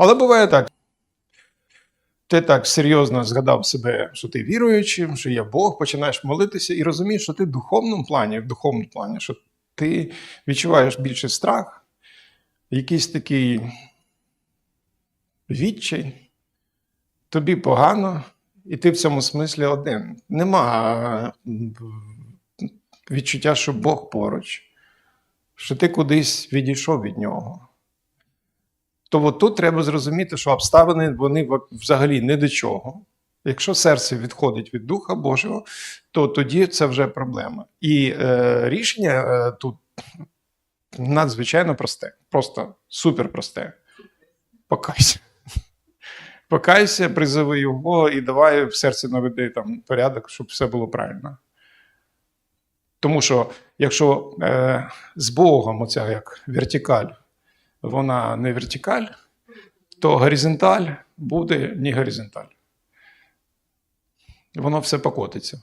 Але буває так. Ти так серйозно згадав себе, що ти віруючий, що є Бог, починаєш молитися і розумієш, що ти в духовному плані, в духовному плані, що ти відчуваєш більше страх, якийсь такий відчай, тобі погано, і ти в цьому смислі один. Нема відчуття, що Бог поруч, що ти кудись відійшов від нього. То от тут треба зрозуміти, що обставини вони взагалі не до чого. Якщо серце відходить від Духа Божого, то тоді це вже проблема. І е, рішення е, тут надзвичайно просте, просто супер просте. Покайся. Покайся, призови його і давай в серці наведи там порядок, щоб все було правильно. Тому що якщо е, з Богом оця як вертикаль, вона не вертикаль, то горизонталь буде не горизонталь. Воно все покотиться.